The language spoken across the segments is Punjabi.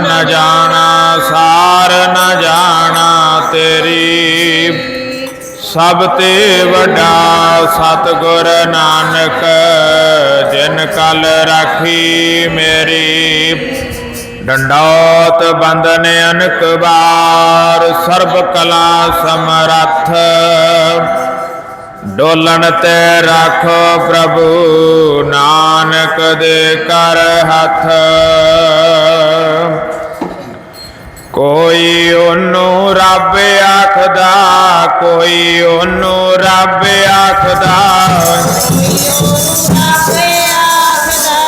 ਨ ਜਾਣਾ, ਸਾਰ ਨ ਜਾਣਾ ਤੇਰੀ। ਸਭ ਤੇ ਵੱਡਾ ਸਤਿਗੁਰ ਨਾਨਕ, ਜਿਨ ਕਲ ਰਾਖੀ ਮੇਰੀ। ਡੰਡੋਤ ਬੰਦਨ ਅਨਕ ਬਾਰ ਸਰਬ ਕਲਾ ਸਮਰੱਥ। ਡੋਲਣ ਤੇ ਰੱਖੋ ਪ੍ਰਭੂ, ਨਾਨਕ ਦੇ ਕਰ ਹੱਥ। ਕੋਈ ਉਹਨੂੰ ਰੱਬ ਆਖਦਾ ਕੋਈ ਉਹਨੂੰ ਰੱਬ ਆਖਦਾ ਆਪੇ ਆਖਦਾ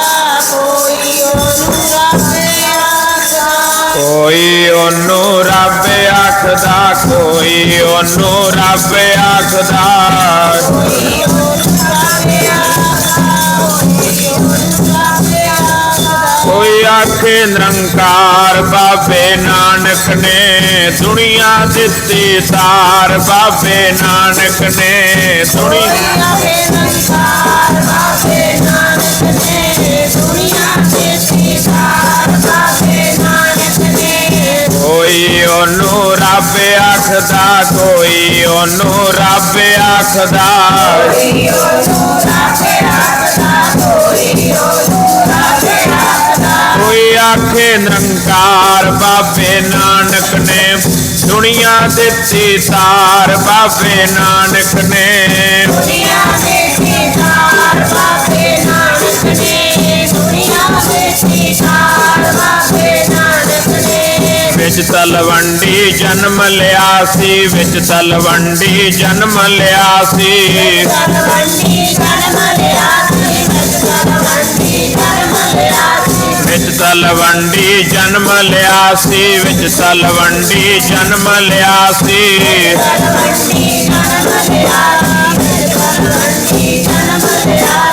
ਕੋਈ ਉਹਨੂੰ ਆਪੇ ਆਖਦਾ ਕੋਈ ਉਹਨੂੰ ਰੱਬ ਆਖਦਾ ਕੋਈ ਉਹਨੂੰ ਰੱਬ ਆਖਦਾ ਕੋਈ ਉਹਨੂੰ ਆਪੇ ਆਖਦਾ ਆਖੇ ਨਿਰੰਕਾਰ ਬਾਬੇ ਨਾਨਕ ਨੇ ਦੁਨੀਆ ਦਿੱਤੀ ਤਾਰ ਬਾਬੇ ਨਾਨਕ ਨੇ ਦੁਨੀਆ ਕੋਈ ਉਹਨੂੰ ਰੱਬ ਆਖਦਾ, ਕੋਈ ਉਹਨੂੰ ਰੱਬ ਆਖਦਾ। ਕੋਈ ਉਹਨੂੰ ਆਪੇ ਆਖਦਾ, ਕੋਈ ਉਹਨੂੰ ਆਖੇ ਨਿਰੰਕਾਰ ਬਾਬੇ ਨਾਨਕ ਨੇ ਦੁਨੀਆ ਦਿੱਤੀ ਤਾਰ ਬਾਬੇ ਨਾਨਕ ਨੇ। ਦੁਨੀਆ ਦੇ ਸੀਸਾਰ ਬਾਬੇ ਨਾਨਕ ਨੇ ਦੁਨੀਆ ਦੇ ਸੀਸਾਰ ਬਾਬੇ ਨਾਨਕ ਨੇ। ਵਿੱਚ ਤਲਵੰਡੀ ਜਨਮ ਲਿਆ ਸੀ ਵਿੱਚ ਤਲਵੰਡੀ ਜਨਮ ਲਿਆ ਸੀ। ਤਲਵੰਡੀ ਜਨਮ ਲਿਆ ਸੀ ਵਿੱਚ ਤਲਵੰਡੀ ਜਨਮ ਲਿਆ ਸੀ। ਵਿੱਚ ਤਲਵੰਡੀ ਜਨਮ ਲਿਆ ਸੀ ਤਲਵੰਡੀ ਜਨਮ ਲਿਆ ਸੀ ਤਲਵੰਡੀ ਜਨਮ ਲਿਆ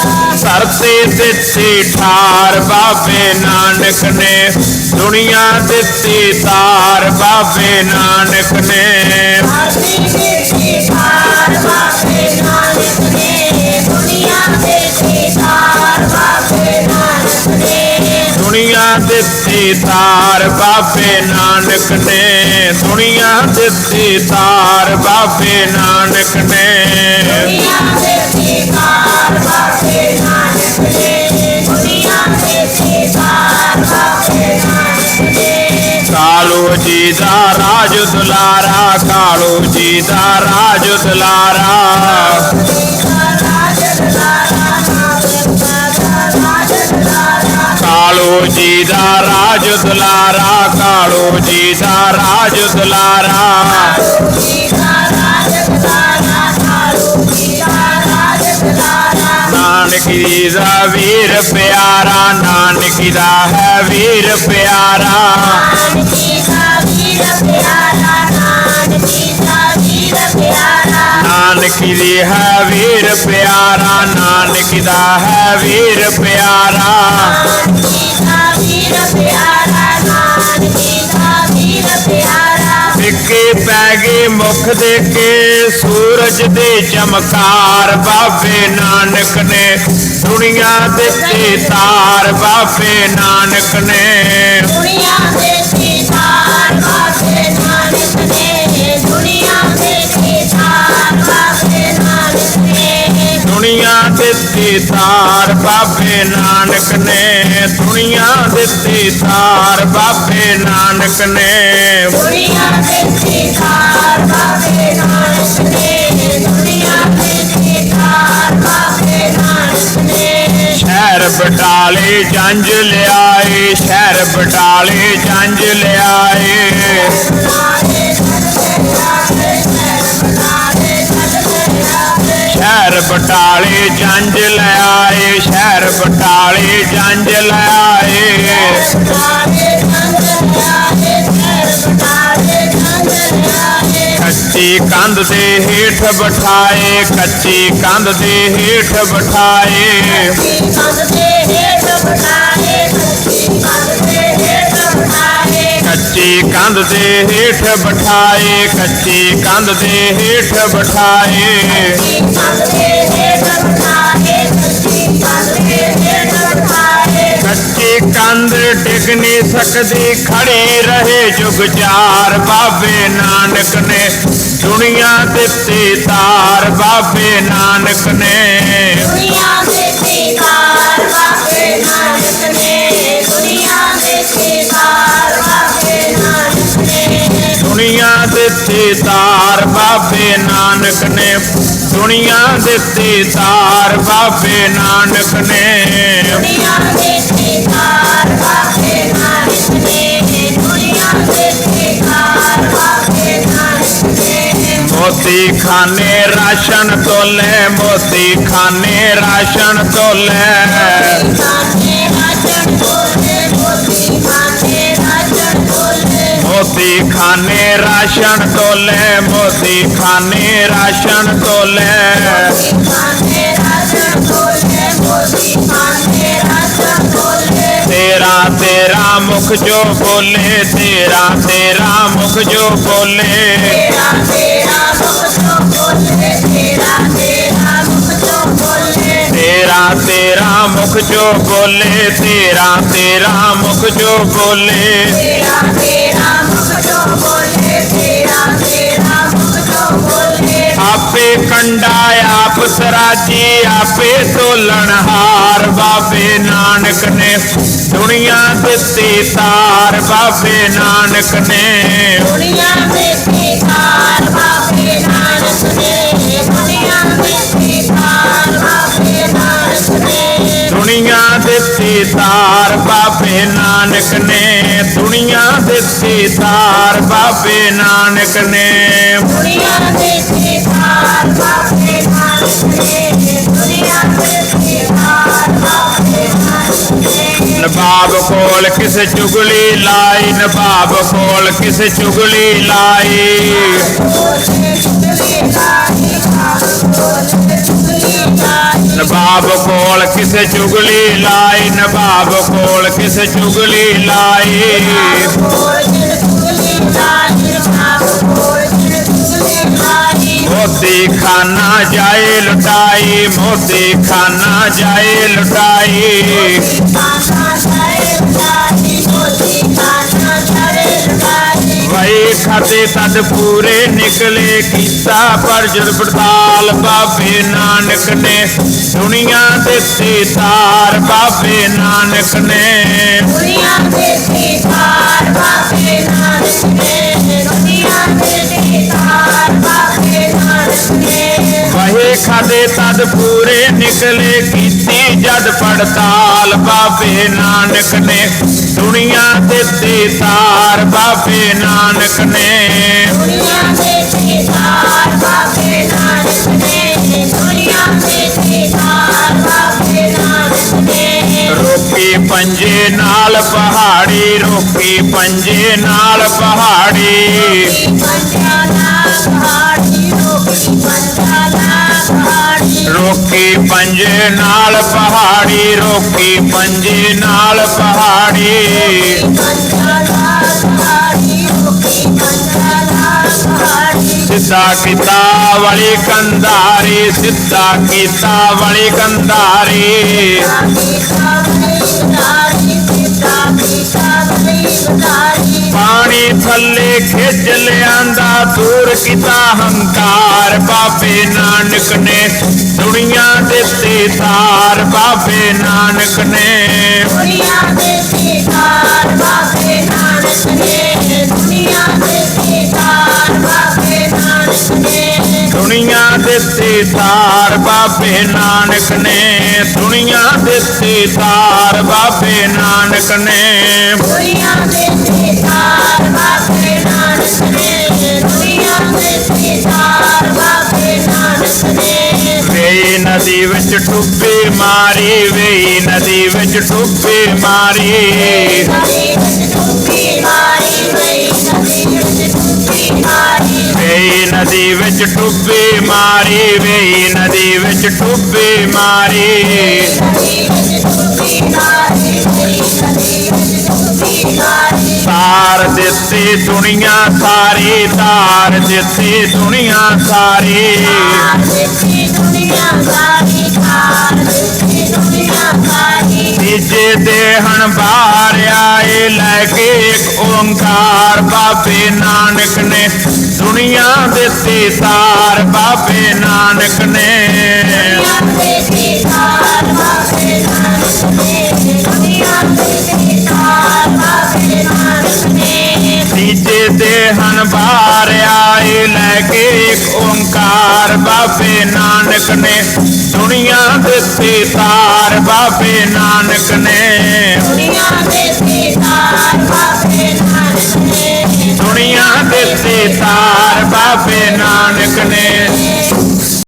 ਸੀ। ਧਰਤੀ ਦਿੱਤੀ ਠਾਰ ਬਾਬੇ ਨਾਨਕ ਨੇ, ਦੁਨੀਆ ਦਿੱਤੀ ਤਾਰ ਬਾਬੇ ਨਾਨਕ ਨੇ। ਤਾਰ ਬਾਬੇ ਨਾਨਕ ਨੇ ਦੁਨੀਆ ਦਿੱਤੀ ਤਾਰ ਬਾਬੇ ਨਾਨਕ ਨੇ। ਦੁਨੀਆ ਦੇ ਸੀਸਾਰ ਬਾਬੇ ਨਾਨਕ ਨੇ। ਦੁਨੀਆ ਦੇ ਸੀਸਾਰ ਬਾਬੇ ਨਾਨਕ ਨੇ। ਕਾਲੂ ਜੀ ਦਾ ਰਾਜ ਦੁਲਾਰਾ ਕਾਲੂ ਜੀ ਦਾ ਰਾਜ ਦੁਲਾਰਾ। ਜੀ ਦਾ ਰਾਜ ਦੁਲਾਰਾ, ਕਾਲੂ ਜੀ ਦਾ ਰਾਜ ਦੁਲਾਰਾ। ਨਾਨਕੀ ਦਾ ਵੀਰ ਪਿਆਰਾ, ਨਾਨਕੀ ਦਾ ਹੈ ਵੀਰ ਪਿਆਰਾ। ਨਾਨਕੀ ਦੀ ਹੈ ਵੀਰ ਪਿਆਰਾ, ਨਾਨਕੀ ਦਾ ਹੈ ਵੀਰ ਪਿਆਰਾ। ਫਿੱਕੇ ਪੈ ਗਏ ਮੁਖ ਦੇ ਕੇ ਸੂਰਜ ਦੇ ਚਮਕਾਰ ਬਾਬੇ ਨਾਨਕ ਨੇ। ਦੁਨੀਆ ਦਿੱਤੇ ਤਾਰ ਬਾਬੇ ਨਾਨਕ ਨੇ। ਦੁਨੀਆ ਦੇ ਦੁਨੀਆ ਦਿੱਤੀ ਤਾਰ ਬਾਬੇ ਨਾਨਕ ਨੇ ਦੁਨੀਆ ਦਿੱਤੀ ਤਾਰ ਬਾਬੇ ਨਾਨਕ ਨੇ। ਦੁਨੀਆ ਦੇ ਸੀਸਾਰ ਬਾਬੇ ਨਾਨਕ ਨੇ ਦੁਨੀਆ ਦੇ ਸੀਸਾਰ ਬਾਬੇ ਨਾਨਕ ਨੇ। ਸ਼ਹਿਰ ਬਟਾਲੇ ਜੰਜ ਲਿਆਏ ਸ਼ਹਿਰ ਬਟਾਲੇ ਜੰਜ ਲਿਆਏ। ਸ਼ਹਿਰ ਬਟਾਲੇ ਜੰਜ ਲਿਆਏ ਸ਼ਹਿਰ ਬਟਾਲੇ ਜੰਜ ਲਿਆਏ ਕੱਚੀ ਕੰਧ ਦੇ ਹੇਠ ਬਿਠਾਏ, ਕੱਚੀ ਕੰਧ ਦੇ ਹੇਠ ਬਿਠਾਏ। ਕੱਚੀ ਕੰਧ ਦੇ ਹੇਠ ਬਿਠਾਏ, ਕੱਚੀ ਕੰਧ ਦੇ ਹੇਠ ਬਿਠਾਏ ਕੱਚੀ ਕੰਧ ਡਿੱਗ ਨਹੀਂ ਸਕਦੀ ਖੜੀ ਰਹੇ ਜੁਗ ਚਾਰ। ਬਾਬੇ ਨਾਨਕ ਨੇ ਦੁਨੀਆ ਦਿੱਤੀ ਤਾਰ ਬਾਬੇ ਨਾਨਕ ਨੇ। ਦੁਨੀਆ ਦਿੱਤੀ ਤਾਰ ਬਾਬੇ ਨਾਨਕ ਨੇ। ਦੁਨੀਆ ਦਿੱਤੀ ਤਾਰ ਬਾਬੇ ਨਾਨਕ ਨੇ। ਦੁਨੀਆ ਦੇ ਤੀਕਾਰ ਬਾਬੇ ਨਾਨਕ ਨੇ। ਦੁਨੀਆ ਦੇ ਤੀਕਾਰ ਬਾਬੇ ਨਾਨਕ ਨੇ। ਮੋਤੀ ਖਾਨੇ ਰਾਸ਼ਨ ਤੋਲੇ ਮੋਤੀ ਖਾਨੇ ਰਾਸ਼ਨ ਤੋਲੇ। ਖਾਨੇ ਰਾਜਣ मोदी खाने राशन तो ले। मोदी खाने तो तो राशन तो ले। तेरा तेरा मुख जो बोले तेरा तेरा मुख जो बोले। तेरा तेरा मुख जो बोले तेरा तेरा मुख जो बोले। तेरा तेरा मुख जो बोले ਆਪੇ ਕੰਡਾ ਆਪ ਸਰਾਜੀ ਆਪੇ ਤੋਲਣਹਾਰ ਬਾਬੇ ਨਾਨਕ ਨੇ ਦੁਨੀਆ ਦਿੱਤੀ ਤਾਰ। ਬਾਬੇ ਨਾਨਕ ਨੇ ਦੁਨੀਆ ਦੇ ਤੀਕਾਰ ਬਾਬੇ ਨਾਨਕ ਨੇ ਦੁਨੀਆ ਦੇ ਤੀਕਾਰ ਬਾਬੇ ਨਾਨਕ ਨੇ ਦੁਨੀਆ ਦਿੱਤੀ ਤਾਰ। ਬਾਬੇ ਨਾਨਕ ਨੇ ਦੁਨੀਆ ਦਿੱਤੀ ਤਾਰ ਬਾਬੇ ਨਾਨਕ ਨੇ। ਦੁਨੀਆ ਦੇ ਤੀਕਾਰ ਬਾਬੇ ਨਾਨਕ ਨੇ ਦੁਨੀਆ ਦੇ ਤੀਕਾਰ ਬਾਬੇ ਨਾਨਕ ਨੇ। ਨਵਾਬ ਕੋਲ ਕਿਸ ਚੁਗਲੀ ਲਾਈ ਨਵਾਬ ਕੋਲ ਕਿਸ ਚੁਗਲੀ ਲਾਈ ਨਬਾਬ ਕੋਲ ਕਿਸੇ ਚੁਗਲੀ ਲਾਈ, ਨਬਾਬ ਕੋਲ ਕਿਸੇ ਚੁਗਲੀ ਲਾਈ। ਮੋਤੀ ਖਾਨਾ ਜਾਏ ਲੁਟਾਈ ਮੋਤੀ ਖਾਨਾ ਜਾਏ ਲੁਟਾਈ। ਵਈ ਖਾਤੇ ਤਦ ਪੂਰੇ ਨਿਕਲੇ ਕੀਤਾ ਪਰ ਜਦ ਪੜਤਾਲ ਬਾਬੇ ਨਾਨਕ ਨੇ। ਦੁਨੀਆ ਦਿੱਤੀ ਤਾਰ ਬਾਬੇ ਨਾਨਕ ਨੇ। ਦੁਨੀਆ ਦੇ ਤੀਕਾਰ ਬਾਬੇ ਨਾਨਕ ਨੇ। ਦੁਨੀਆ ਦੇ ਤੀਕਾਰ ਬਾਬੇ ਨਾਨਕ ਨੇ। ਵਹੇ ਖਾਦੇ ਤਦ ਪੂਰੇ ਨਿਕਲੇ ਕੀਤੀ ਜਦ ਪੜਤਾਲ ਬਾਬੇ ਨਾਨਕ ਨੇ। ਦੁਨੀਆ ਦੇ ਤੀਕਾਰ ਬਾਬੇ ਨਾਨਕ ਨੇ। ਦੁਨੀਆ ਦੇ ਤੀਕਾਰ ਬਾਬੇ ਨਾਨਕ ਨੇ। ਰੋਕੀ ਪੰਜੇ ਨਾਲ ਪਹਾੜੀ, ਰੋਕੀ ਪੰਜੇ ਨਾਲ ਪਹਾੜੀ। ਰੋਕੀ ਪੰਜੇ ਨਾਲ ਪਹਾੜੀ, ਰੋਕੀ ਪੰਜੇ ਨਾਲ ਪਹਾੜੀ। ਸਿੱਧਾ ਕੀਤਾ, ਵਲੀ ਕੰਧਾਰੀ, ਸਿੱਧਾ ਕੀਤਾ, ਵਲੀ ਕੰਧਾਰੀ। ਪਾਣੀ ਥੱਲੇ ਖਿੱਚ ਲਿਆਂਦਾ, ਦੂਰ ਕੀਤਾ ਹੰਕਾਰ। ਬਾਬੇ ਨਾਨਕ ਨੇ ਦੁਨੀਆ ਦਿੱਤੀ ਤਾਰ ਬਾਬੇ ਨਾਨਕ ਨੇ। ਦੁਨੀਆ ਦਿੱਤੀ ਤਾਰ ਬਾਬੇ ਨਾਨਕ ਨੇ ਦੁਨੀਆ ਦਿੱਤੀ ਤਾਰ ਬਾਬੇ ਨਾਨਕ ਨੇ। ਦੁਨੀਆ ਦੇ ਤੀਕਾਰ ਬਾਬੇ ਨਾਨਕ ਨੇ ਦੁਨੀਆ ਦੇ ਤੀਕਾਰ ਬਾਬੇ ਨਾਨਕ ਨੇ। ਵੇਈ ਨਦੀ ਵਿੱਚ ਡੁੱਬੀ ਮਾਰੀ ਵੇਈ ਨਦੀ ਵਿੱਚ ਡੁੱਬੀ ਮਾਰੀ। ਨਦੀ ਵਿੱਚ ਡੁੱਬੀ ਨਦੀ ਵਿੱਚ ਟੁੱਬੀ ਮਾਰੀ ਵੇ ਨਦੀ ਵਿੱਚ ਟੁੱਬੀ ਮਾਰੀ। ਸਾਰ ਦਿੱਤੀ ਦੁਨੀਆ ਸਾਰੀ ਧਾਰ ਦਿੱਤੀ ਦੁਨੀਆ ਸਾਰੀ। ਤੀਜੇ ਦੇਹਣ ਬਾਹਰ ਆਏ, ਲੈ ਕੇ ਇੱਕ ਓੰਕਾਰ। ਬਾਬੇ ਨਾਨਕ ਨੇ ਸੁਣੀਆਂ ਦਿੱਤੀ ਤਾਰ ਬਾਬੇ ਨਾਨਕ ਨੇ। ਤੀਜੇ ਦੇ ਹਨ ਬਾਰ ਆਏ ਲੈ ਕੇ ਇੱਕ ਓੰਕਾਰ ਬਾਬੇ ਨਾਨਕ ਨੇ। ਦੁਨੀਆ ਦਿੱਤੀ ਤਾਰ ਬਾਬੇ ਨਾਨਕ ਨੇ। ਦੁਨੀਆ ਦਿੱਤੀ ਤਾਰ ਬਾਬੇ ਨਾਨਕ ਨੇ। ਸੁਣੀਆਂ ਦਿੱਤੀ ਤਾਰ ਬਾਬੇ ਨਾਨਕ ਨੇ।